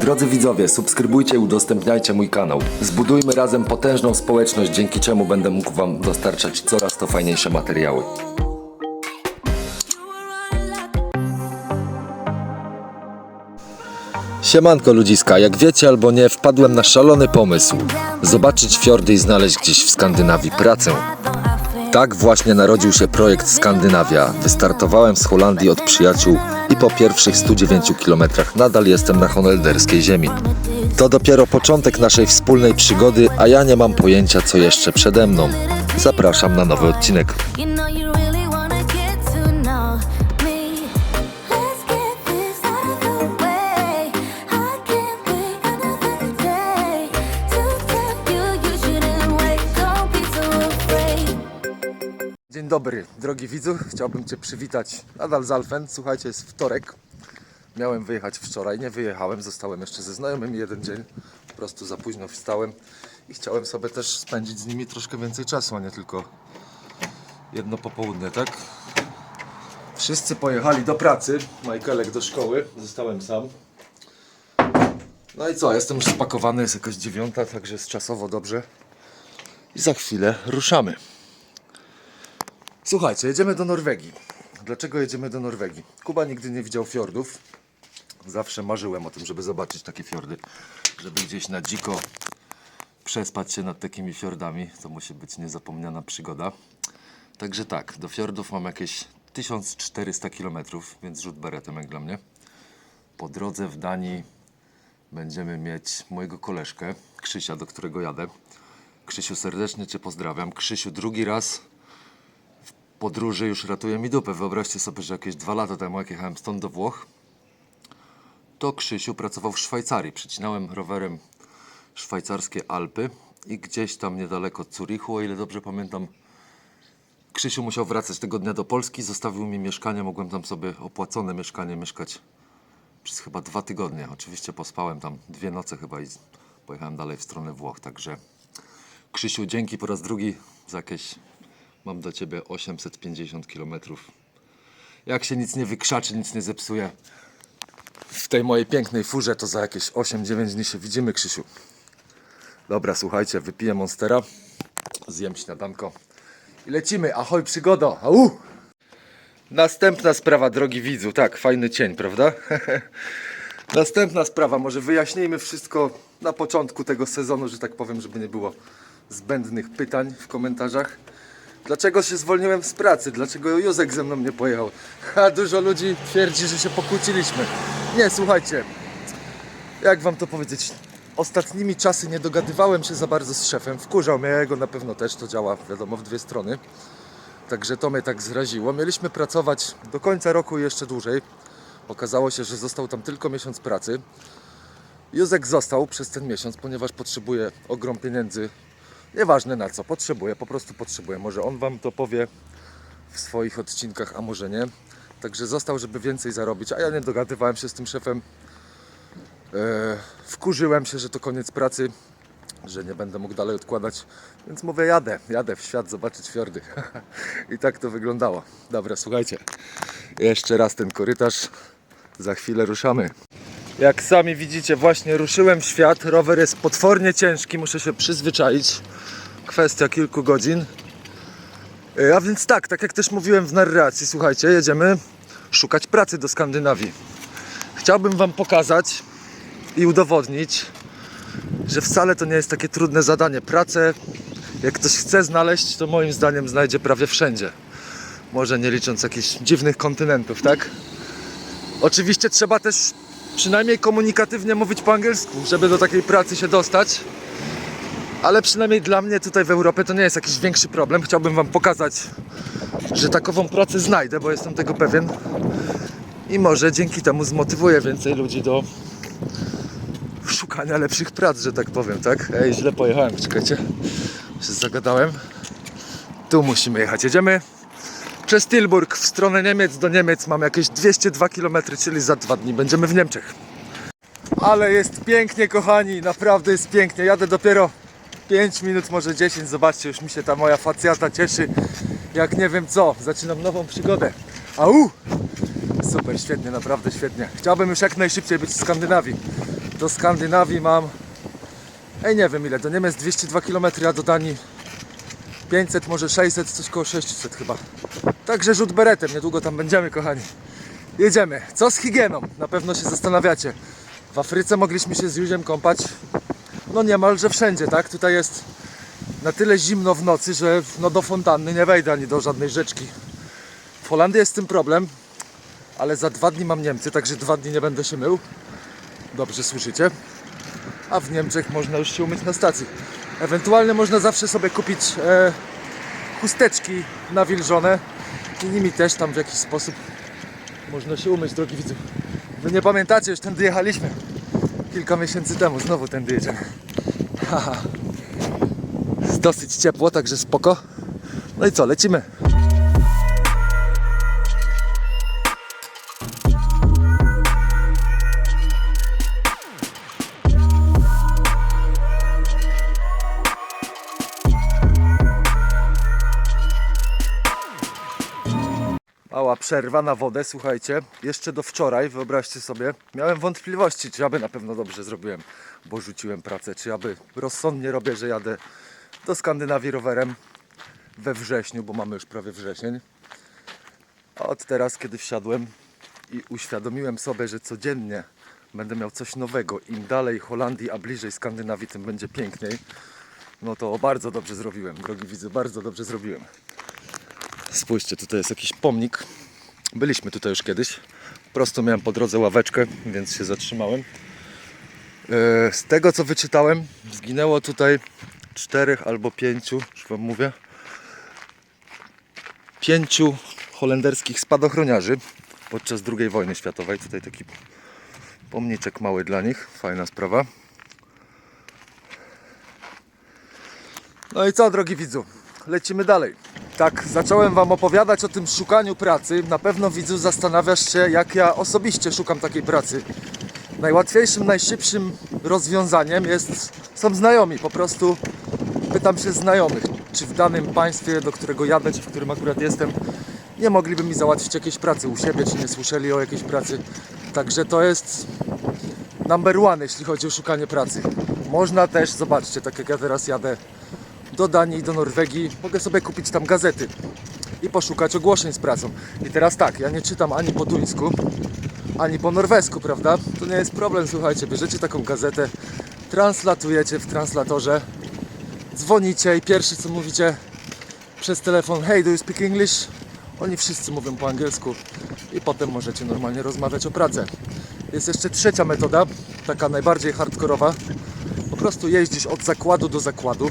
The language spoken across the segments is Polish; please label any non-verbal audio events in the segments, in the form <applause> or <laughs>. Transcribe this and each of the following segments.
Drodzy widzowie, subskrybujcie i udostępniajcie mój kanał. Zbudujmy razem potężną społeczność, dzięki czemu będę mógł Wam dostarczać coraz to fajniejsze materiały. Siemanko ludziska, jak wiecie albo nie, wpadłem na szalony pomysł. Zobaczyć fiordy i znaleźć gdzieś w Skandynawii pracę. Tak właśnie narodził się projekt Skandynawia. Wystartowałem z Holandii od przyjaciół i po pierwszych 109 kilometrach nadal jestem na holenderskiej ziemi. To dopiero początek naszej wspólnej przygody, a ja nie mam pojęcia co jeszcze przede mną. Zapraszam na nowy odcinek. Dzień dobry, drogi widzu. Chciałbym Cię przywitać nadal z Alfen. Słuchajcie, jest wtorek. Miałem wyjechać wczoraj, nie wyjechałem, zostałem jeszcze ze znajomymi jeden dzień. Po prostu za późno wstałem i chciałem sobie też spędzić z nimi troszkę więcej czasu, a nie tylko jedno popołudnie, tak? Wszyscy pojechali do pracy, Michaelek do szkoły, zostałem sam. No i co, jestem już spakowany, jest jakaś dziewiąta, także jest czasowo dobrze. I za chwilę ruszamy. Słuchajcie, jedziemy do Norwegii. Dlaczego jedziemy do Norwegii? Kuba nigdy nie widział fiordów. Zawsze marzyłem o tym, żeby zobaczyć takie fiordy. Żeby gdzieś na dziko przespać się nad takimi fiordami. To musi być niezapomniana przygoda. Także tak, do fiordów mam jakieś 1400 km, więc rzut beretem jak dla mnie. Po drodze w Danii będziemy mieć mojego koleżkę, Krzysia, do którego jadę. Krzysiu, serdecznie Cię pozdrawiam. Krzysiu, drugi raz podróży już ratuje mi dupę. Wyobraźcie sobie, że jakieś dwa lata temu, jak jechałem stąd do Włoch, to Krzysiu pracował w Szwajcarii. Przycinałem rowerem szwajcarskie Alpy i gdzieś tam niedaleko Zurichu, o ile dobrze pamiętam, Krzysiu musiał wracać tego dnia do Polski, zostawił mi mieszkanie, mogłem tam sobie opłacone mieszkanie mieszkać przez chyba dwa tygodnie. Oczywiście pospałem tam dwie noce chyba i pojechałem dalej w stronę Włoch, także Krzysiu, dzięki po raz drugi za jakieś, mam do Ciebie 850 km. Jak się nic nie wykrzaczy, nic nie zepsuje w tej mojej pięknej furze, to za jakieś 8-9 dni się widzimy, Krzysiu. Dobra, słuchajcie, wypiję Monstera, zjem śniadanko i lecimy. Ahoj, przygodo! Au! Następna sprawa, drogi widzu. Tak, fajny cień, prawda? <laughs> Następna sprawa, może wyjaśnijmy wszystko na początku tego sezonu, że tak powiem, żeby nie było zbędnych pytań w komentarzach. Dlaczego się zwolniłem z pracy? Dlaczego Józek ze mną nie pojechał? A dużo ludzi twierdzi, że się pokłóciliśmy. Nie, słuchajcie, jak wam to powiedzieć? Ostatnimi czasy nie dogadywałem się za bardzo z szefem. Wkurzał mnie, jego na pewno też to działa, wiadomo, w dwie strony. Także to mnie tak zraziło. Mieliśmy pracować do końca roku i jeszcze dłużej. Okazało się, że został tam tylko miesiąc pracy. Józek został przez ten miesiąc, ponieważ potrzebuje ogrom pieniędzy. Nieważne na co, potrzebuje, po prostu potrzebuje. Może on wam to powie w swoich odcinkach, a może nie. Także został, żeby więcej zarobić, a ja nie dogadywałem się z tym szefem. E, wkurzyłem się, że to koniec pracy, że nie będę mógł dalej odkładać, więc mówię jadę, jadę w świat zobaczyć fiordy. <laughs> I tak to wyglądało. Dobra, słuchajcie, jeszcze raz ten korytarz, za chwilę ruszamy. Jak sami widzicie, właśnie ruszyłem w świat. Rower jest potwornie ciężki, muszę się przyzwyczaić. Kwestia kilku godzin. E, A więc tak, tak jak też mówiłem w narracji, słuchajcie, jedziemy szukać pracy do Skandynawii. Chciałbym Wam pokazać i udowodnić, że wcale to nie jest takie trudne zadanie. Pracę, jak ktoś chce znaleźć, to moim zdaniem znajdzie prawie wszędzie. Może nie licząc jakichś dziwnych kontynentów, tak? Oczywiście trzeba też przynajmniej komunikatywnie mówić po angielsku, żeby do takiej pracy się dostać. Ale przynajmniej dla mnie tutaj w Europie to nie jest jakiś większy problem. Chciałbym Wam pokazać, że takową pracę znajdę, bo jestem tego pewien. I może dzięki temu zmotywuję więcej ludzi do szukania lepszych prac, że tak powiem, tak? Ej, źle pojechałem, czekajcie. Się zagadałem. Tu musimy jechać. Jedziemy przez Tilburg w stronę Niemiec do Niemiec. Mam jakieś 202 km, czyli za dwa dni będziemy w Niemczech. Ale jest pięknie, kochani, naprawdę jest pięknie. Jadę dopiero 5 minut, może 10. Zobaczcie, już mi się ta moja facjata cieszy. Jak nie wiem co, zaczynam nową przygodę. Au! Super, świetnie, naprawdę świetnie. Chciałbym już jak najszybciej być w Skandynawii. Do Skandynawii mam. Ej, nie wiem ile, do Niemiec 202 km, a do Danii 500, może 600, coś koło 600 chyba. Także rzut beretem, niedługo tam będziemy, kochani. Jedziemy. Co z higieną? Na pewno się zastanawiacie. W Afryce mogliśmy się z Józiem kąpać no niemalże wszędzie, tak? Tutaj jest na tyle zimno w nocy, że no do fontanny nie wejdę ani do żadnej rzeczki. W Holandii jest z tym problem, ale za dwa dni mam Niemcy, także dwa dni nie będę się mył. Dobrze słyszycie? A w Niemczech można już się umyć na stacji. Ewentualnie można zawsze sobie kupić e, chusteczki nawilżone i nimi też tam w jakiś sposób można się umyć, drogi widzów. Wy nie pamiętacie, już tędy jechaliśmy kilka miesięcy temu, znowu tędy jedziemy. Jest dosyć ciepło, także spoko. No i co, lecimy. Przerwa na wodę, słuchajcie. Jeszcze do wczoraj, wyobraźcie sobie, miałem wątpliwości, czy ja by na pewno dobrze zrobiłem, bo rzuciłem pracę, czy ja by rozsądnie robię, że jadę do Skandynawii rowerem we wrześniu, bo mamy już prawie wrzesień. A od teraz, kiedy wsiadłem i uświadomiłem sobie, że codziennie będę miał coś nowego, im dalej Holandii, a bliżej Skandynawii, tym będzie piękniej, no to bardzo dobrze zrobiłem, drogi widzu, bardzo dobrze zrobiłem. Spójrzcie, tutaj jest jakiś pomnik. Byliśmy tutaj już kiedyś. Po prostu miałem po drodze ławeczkę, więc się zatrzymałem. E, Z tego co wyczytałem, zginęło tutaj czterech albo pięciu, już wam mówię, pięciu holenderskich spadochroniarzy podczas II wojny światowej. Tutaj taki pomniczek mały dla nich, fajna sprawa. No i co, drogi widzu? Lecimy dalej. Tak, zacząłem Wam opowiadać o tym szukaniu pracy. Na pewno widzu zastanawiasz się, jak ja osobiście szukam takiej pracy. Najłatwiejszym, najszybszym rozwiązaniem jest, są znajomi. Po prostu pytam się znajomych, czy w danym państwie, do którego jadę, czy w którym akurat jestem, nie mogliby mi załatwić jakiejś pracy u siebie, czy nie słyszeli o jakiejś pracy. Także to jest number one, jeśli chodzi o szukanie pracy. Można też, zobaczcie, tak jak ja teraz jadę do Danii, do Norwegii, mogę sobie kupić tam gazety i poszukać ogłoszeń z pracą. I teraz tak, ja nie czytam ani po duńsku, ani po norwesku, prawda? To nie jest problem, słuchajcie, bierzecie taką gazetę, translatujecie w translatorze, dzwonicie i pierwszy co mówicie przez telefon, hey, do you speak English? Oni wszyscy mówią po angielsku i potem możecie normalnie rozmawiać o pracę. Jest jeszcze trzecia metoda, taka najbardziej hardkorowa. Po prostu jeździsz od zakładu do zakładu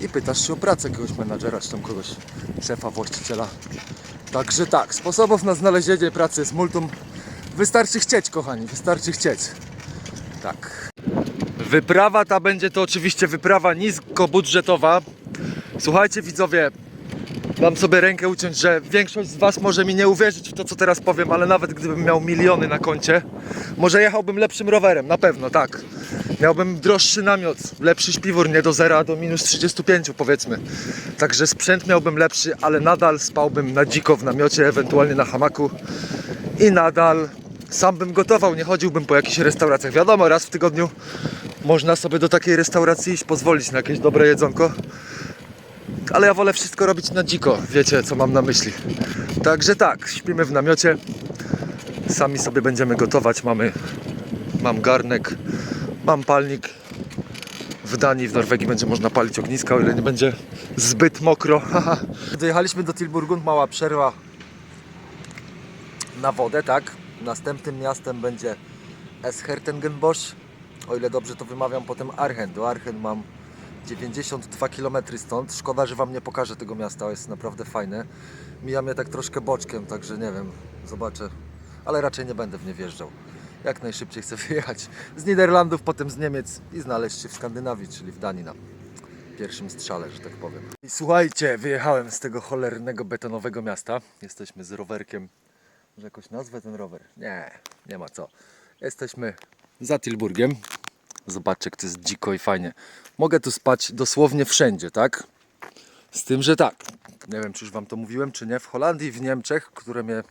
i pytasz się o pracę jakiegoś menadżera, czy tam kogoś, szefa, właściciela. Także tak, sposobów na znalezienie pracy jest multum. Wystarczy chcieć, kochani, wystarczy chcieć. Tak. Wyprawa ta będzie to oczywiście wyprawa niskobudżetowa. Słuchajcie widzowie, Dam sobie rękę uciąć, że większość z Was może mi nie uwierzyć w to, co teraz powiem, ale nawet gdybym miał miliony na koncie, może jechałbym lepszym rowerem, na pewno, tak. Miałbym droższy namiot, lepszy śpiwór, nie do zera, a do minus 35 powiedzmy. Także sprzęt miałbym lepszy, ale nadal spałbym na dziko w namiocie, ewentualnie na hamaku i nadal sam bym gotował, nie chodziłbym po jakichś restauracjach. Wiadomo, raz w tygodniu można sobie do takiej restauracji iść, pozwolić na jakieś dobre jedzonko, ale ja wolę wszystko robić na dziko, wiecie co mam na myśli. Także tak, śpimy w namiocie, sami sobie będziemy gotować, mamy, mam garnek, mam palnik. W Danii, w Norwegii będzie można palić ogniska, o ile nie będzie zbyt mokro. <laughs> Dojechaliśmy do Tilburgund, mała przerwa na wodę, tak? Następnym miastem będzie Eschertengenbosch, o ile dobrze to wymawiam, potem Archen. Do Archen mam 92 km stąd. Szkoda, że Wam nie pokażę tego miasta, jest naprawdę fajne. Mija mnie tak troszkę boczkiem, także nie wiem, zobaczę. Ale raczej nie będę w nie wjeżdżał. Jak najszybciej chcę <laughs> wyjechać z Niderlandów, potem z Niemiec i znaleźć się w Skandynawii, czyli w Danii na pierwszym strzale, że tak powiem. I słuchajcie, wyjechałem z tego cholernego betonowego miasta. Jesteśmy z rowerkiem. Może jakoś nazwę ten rower? Nie, nie ma co. Jesteśmy za Tilburgiem. Zobaczcie, jak to jest dziko i fajnie. Mogę tu spać dosłownie wszędzie, tak? Z tym, że tak. Nie wiem, czy już Wam to mówiłem, czy nie. W Holandii w Niemczech, które mnie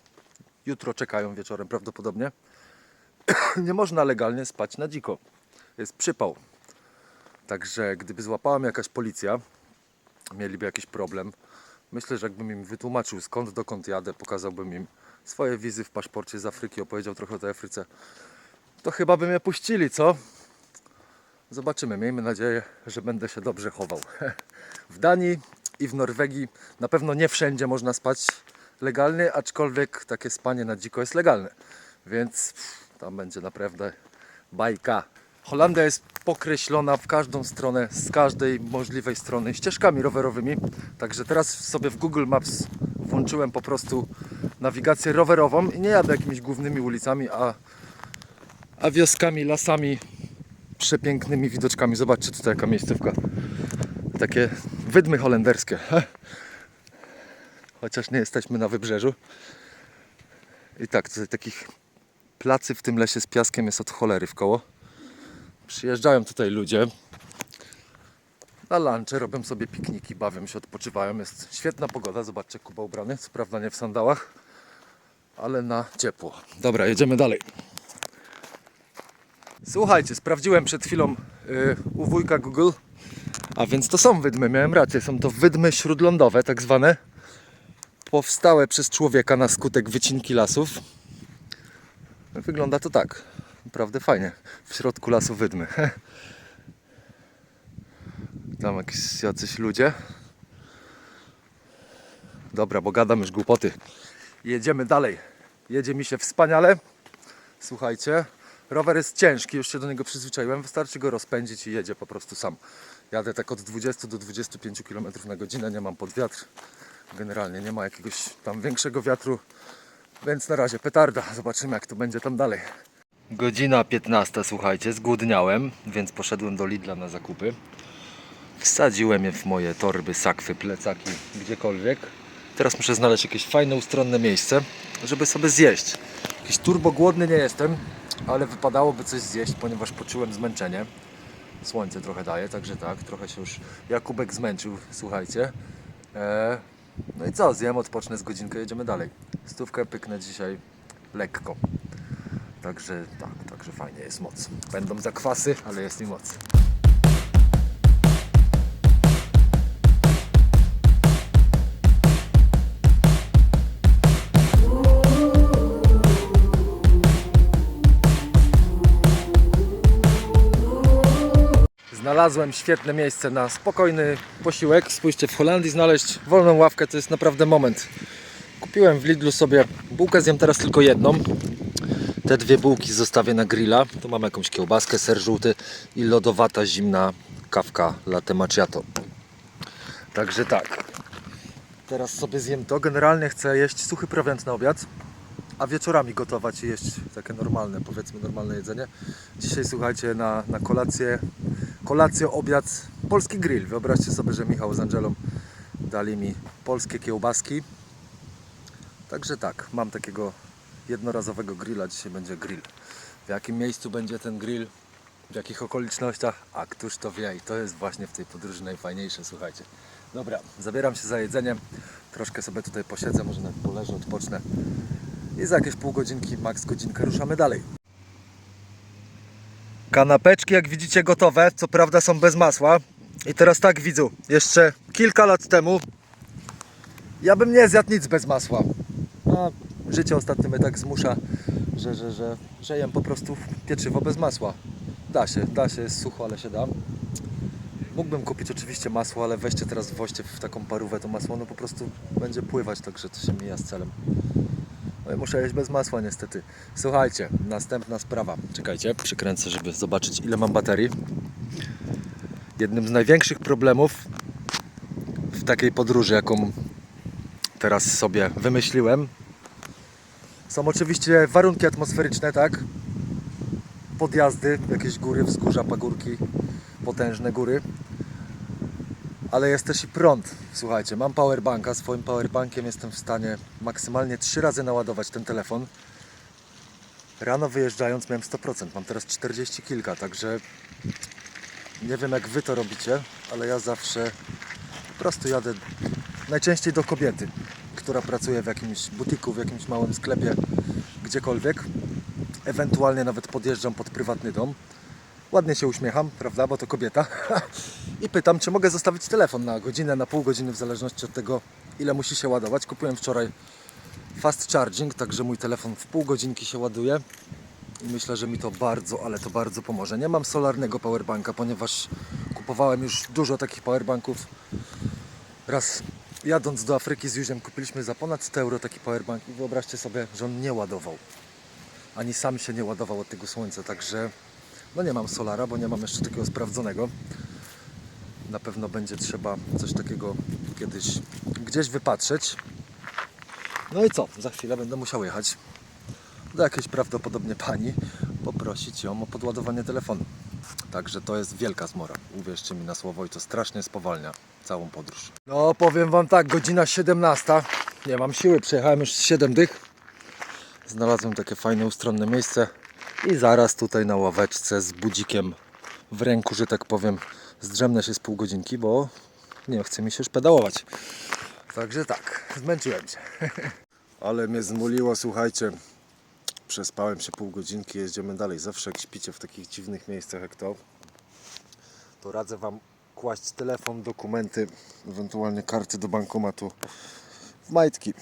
jutro czekają wieczorem prawdopodobnie, <coughs> nie można legalnie spać na dziko. Jest przypał. Także gdyby złapała mnie jakaś policja, mieliby jakiś problem, myślę, że jakbym im wytłumaczył skąd, dokąd jadę, pokazałbym im swoje wizy w paszporcie z Afryki, opowiedział trochę o tej Afryce, to chyba by mnie puścili, co? Zobaczymy. Miejmy nadzieję, że będę się dobrze chował. <laughs> W Danii i w Norwegii na pewno nie wszędzie można spać legalnie, aczkolwiek takie spanie na dziko jest legalne. Więc tam będzie naprawdę bajka. Holandia jest pokreślona w każdą stronę, z każdej możliwej strony ścieżkami rowerowymi. Także teraz sobie w Google Maps włączyłem po prostu nawigację rowerową i nie jadę jakimiś głównymi ulicami, a, a wioskami, lasami, przepięknymi widoczkami. Zobaczcie tutaj jaka miejscówka. Takie wydmy holenderskie. Chociaż nie jesteśmy na wybrzeżu. I tak, tutaj takich placy w tym lesie z piaskiem jest od cholery w koło. Przyjeżdżają tutaj ludzie na lunche, robią sobie pikniki, bawią się, odpoczywają. Jest świetna pogoda, zobaczcie, Kuba ubrany, co prawda nie w sandałach, ale na ciepło. Dobra, jedziemy dalej. Słuchajcie, sprawdziłem przed chwilą y, u wujka Google, a więc to są wydmy, miałem rację, są to wydmy śródlądowe, tak zwane, powstałe przez człowieka na skutek wycinki lasów. Wygląda to tak, naprawdę fajnie, w środku lasu wydmy. <laughs> Tam jakieś jacyś ludzie. Dobra, bo gadam już głupoty. Jedziemy dalej. Jedzie mi się wspaniale. Słuchajcie, rower jest ciężki, już się do niego przyzwyczaiłem. Wystarczy go rozpędzić i jedzie po prostu sam. Jadę tak od 20 do 25 km na godzinę, nie mam pod wiatr. Generalnie nie ma jakiegoś tam większego wiatru, więc na razie petarda. Zobaczymy jak to będzie tam dalej. Godzina 15, słuchajcie, zgłodniałem, więc poszedłem do Lidla na zakupy. Wsadziłem je w moje torby, sakwy, plecaki, gdziekolwiek. Teraz muszę znaleźć jakieś fajne, ustronne miejsce, żeby sobie zjeść. Jakiś turbo głodny nie jestem, ale wypadałoby coś zjeść, ponieważ poczułem zmęczenie. Słońce trochę daje, także tak, trochę się już Jakubek zmęczył, słuchajcie. Eee, no i co, zjem, odpocznę z godzinkę, jedziemy dalej. Stówkę pyknę dzisiaj lekko. Także tak, także fajnie, jest moc. Będą zakwasy, ale jest mi moc. Znalazłem świetne miejsce na spokojny posiłek. Spójrzcie, w Holandii znaleźć wolną ławkę to jest naprawdę moment. Kupiłem w Lidlu sobie bułkę, zjem teraz tylko jedną. Te dwie bułki zostawię na grilla. Tu mam jakąś kiełbaskę, ser żółty i lodowata, zimna kawka latte macchiato. Także tak. Teraz sobie zjem to. Generalnie chcę jeść suchy prowiant na obiad, a wieczorami gotować i jeść takie normalne, powiedzmy normalne jedzenie. Dzisiaj słuchajcie, na, na kolację, kolację, obiad, polski grill. Wyobraźcie sobie, że Michał z Angelą dali mi polskie kiełbaski. Także tak, mam takiego jednorazowego grilla. Dzisiaj będzie grill. W jakim miejscu będzie ten grill? W jakich okolicznościach? A któż to wie? I to jest właśnie w tej podróży najfajniejsze, słuchajcie. Dobra, zabieram się za jedzenie. Troszkę sobie tutaj posiedzę, może nawet poleżę, odpocznę. I za jakieś pół godzinki, maks godzinkę ruszamy dalej. Kanapeczki, jak widzicie, gotowe. Co prawda są bez masła. I teraz tak, widzu, jeszcze kilka lat temu ja bym nie zjadł nic bez masła. A życie ostatnio mnie tak zmusza, że, że, że, że jem po prostu pieczywo bez masła. Da się, da się, jest sucho, ale się da. Mógłbym kupić oczywiście masło, ale weźcie teraz woźcie w taką parówę to masło, no po prostu będzie pływać, także to się mija z celem. No muszę jeść bez masła niestety. Słuchajcie, następna sprawa. Czekajcie, przykręcę, żeby zobaczyć ile mam baterii. Jednym z największych problemów w takiej podróży, jaką teraz sobie wymyśliłem, są oczywiście warunki atmosferyczne, tak? Podjazdy, jakieś góry, wzgórza, pagórki, potężne góry. Ale jest też i prąd. Słuchajcie, mam powerbanka. Swoim powerbankiem jestem w stanie maksymalnie trzy razy naładować ten telefon. Rano wyjeżdżając miałem 100%, mam teraz 40 kilka, także nie wiem jak wy to robicie, ale ja zawsze po prostu jadę najczęściej do kobiety, która pracuje w jakimś butiku, w jakimś małym sklepie, gdziekolwiek. Ewentualnie nawet podjeżdżam pod prywatny dom. Ładnie się uśmiecham, prawda, bo to kobieta. <laughs> I pytam, czy mogę zostawić telefon na godzinę, na pół godziny, w zależności od tego, ile musi się ładować. Kupiłem wczoraj fast charging, także mój telefon w pół godzinki się ładuje. I myślę, że mi to bardzo, ale to bardzo pomoże. Nie mam solarnego powerbanka, ponieważ kupowałem już dużo takich powerbanków. Raz jadąc do Afryki z Józiem kupiliśmy za ponad 100 euro taki powerbank i wyobraźcie sobie, że on nie ładował. Ani sam się nie ładował od tego słońca, także no nie mam solara, bo nie mam jeszcze takiego sprawdzonego. Na pewno będzie trzeba coś takiego kiedyś gdzieś wypatrzeć. No i co? Za chwilę będę musiał jechać do jakiejś prawdopodobnie pani, poprosić ją o podładowanie telefonu. Także to jest wielka zmora. Uwierzcie mi na słowo i to strasznie spowalnia całą podróż. No powiem wam tak, godzina 17. Nie mam siły, przejechałem już 7 dych. Znalazłem takie fajne ustronne miejsce i zaraz tutaj na ławeczce z budzikiem w ręku, że tak powiem, zdrzemnę się z pół godzinki, bo nie chce mi się już pedałować. Także tak, zmęczyłem się. <laughs> Ale mnie zmuliło, słuchajcie. Przespałem się pół godzinki, jedziemy dalej. Zawsze jak śpicie w takich dziwnych miejscach jak to, to radzę Wam kłaść telefon, dokumenty, ewentualnie karty do bankomatu w majtki.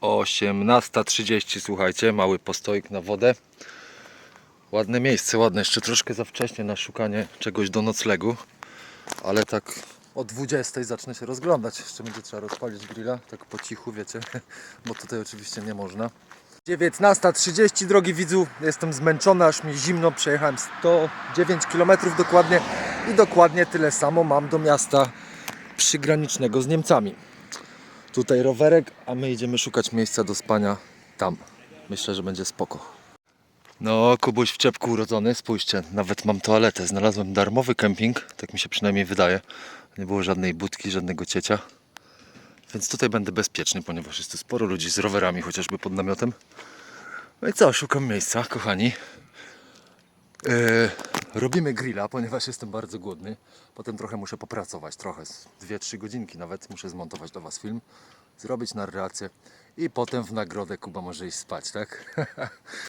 18.30, słuchajcie, mały postoik na wodę. Ładne miejsce, ładne, jeszcze troszkę za wcześnie na szukanie czegoś do noclegu, ale tak o 20 zacznę się rozglądać. Jeszcze będzie trzeba rozpalić grilla, tak po cichu, wiecie, <laughs> bo tutaj oczywiście nie można. 19.30, drogi widzu, jestem zmęczony, aż mi zimno, przejechałem 109 km dokładnie i dokładnie tyle samo mam do miasta przygranicznego z Niemcami. Tutaj rowerek, a my idziemy szukać miejsca do spania tam. Myślę, że będzie spoko. No, Kubuś w czepku urodzony, spójrzcie, nawet mam toaletę. Znalazłem darmowy kemping, tak mi się przynajmniej wydaje. Nie było żadnej budki, żadnego ciecia. Więc tutaj będę bezpieczny, ponieważ jest tu sporo ludzi z rowerami, chociażby pod namiotem. No i co, szukam miejsca, kochani. Yy, robimy grilla, ponieważ jestem bardzo głodny. Potem trochę muszę popracować, trochę, z 2-3 godzinki nawet. Muszę zmontować dla Was film, zrobić narrację i potem w nagrodę Kuba może iść spać, tak? <laughs>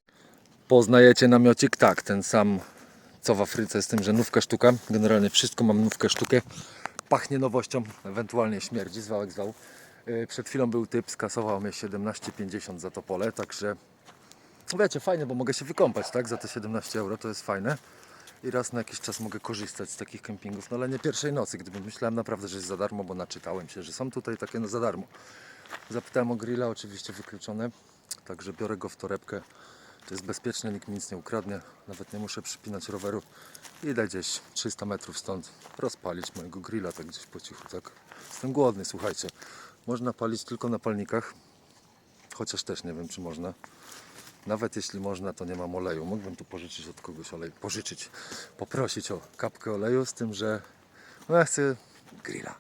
Poznajecie namiocik? Tak, ten sam co w Afryce, z tym, że nówka sztuka. Generalnie wszystko mam nówkę sztukę. Pachnie nowością, ewentualnie śmierdzi, zwałek zwał. Yy, Przed chwilą był typ, skasował mnie 17,50 za to pole, także wiecie, fajnie, bo mogę się wykąpać, tak? Za te 17 euro to jest fajne. I raz na jakiś czas mogę korzystać z takich kempingów, no ale nie pierwszej nocy, gdyby myślałem naprawdę, że jest za darmo, bo naczytałem się, że są tutaj takie no za darmo. Zapytałem o grilla, oczywiście wykluczone, także biorę go w torebkę. To jest bezpieczne, nikt mi nic nie ukradnie, nawet nie muszę przypinać roweru. Idę gdzieś 300 metrów stąd rozpalić mojego grilla, tak gdzieś po cichu, tak? Jestem głodny, słuchajcie. Można palić tylko na palnikach, chociaż też nie wiem, czy można. Nawet jeśli można, to nie mam oleju. Mógłbym tu pożyczyć od kogoś olej. Pożyczyć, poprosić o kapkę oleju, z tym, że no ja chcę grilla.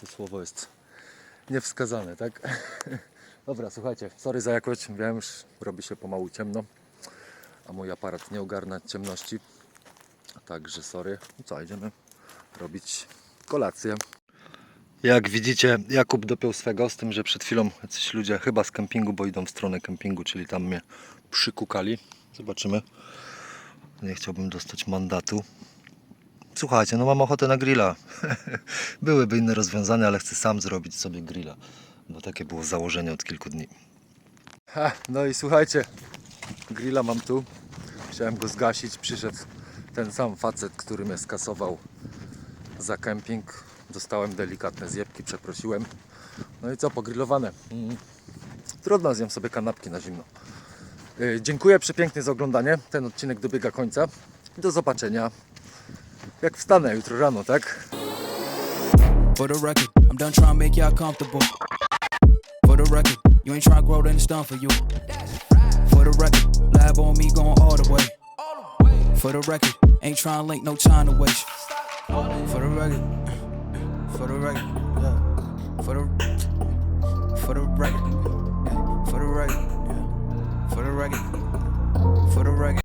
To słowo jest niewskazane, tak? <laughs> Dobra, słuchajcie, sorry za jakość. Wiem, już robi się pomału ciemno, a mój aparat nie ogarnia ciemności. Także sorry. No co, idziemy robić kolację. Jak widzicie, Jakub dopiął swego, z tym, że przed chwilą jacyś ludzie chyba z kempingu, bo idą w stronę kempingu, czyli tam mnie przykukali. Zobaczymy. Nie chciałbym dostać mandatu. Słuchajcie, no mam ochotę na grilla. <laughs> Byłyby inne rozwiązania, ale chcę sam zrobić sobie grilla, bo takie było założenie od kilku dni. Ha, no i słuchajcie, grilla mam tu. Chciałem go zgasić, przyszedł ten sam facet, który mnie skasował za kemping. Dostałem delikatne zjebki, przeprosiłem. No i co, pogrillowane. Mm. Trudno, zjem sobie kanapki na zimno. Yy, dziękuję przepięknie za oglądanie. Ten odcinek dobiega końca. Do zobaczenia. Jak wstanę jutro rano, tak? For the record, I'm done trying to make y'all comfortable. You ain't trying to grow, then it's done for you. For the record, lab on me going all the way. For the record, ain't trying to link, no time to waste. For the record, uh, for the record, yeah. For the, for the record, yeah. for the record, yeah. for the record. Uh, for the record.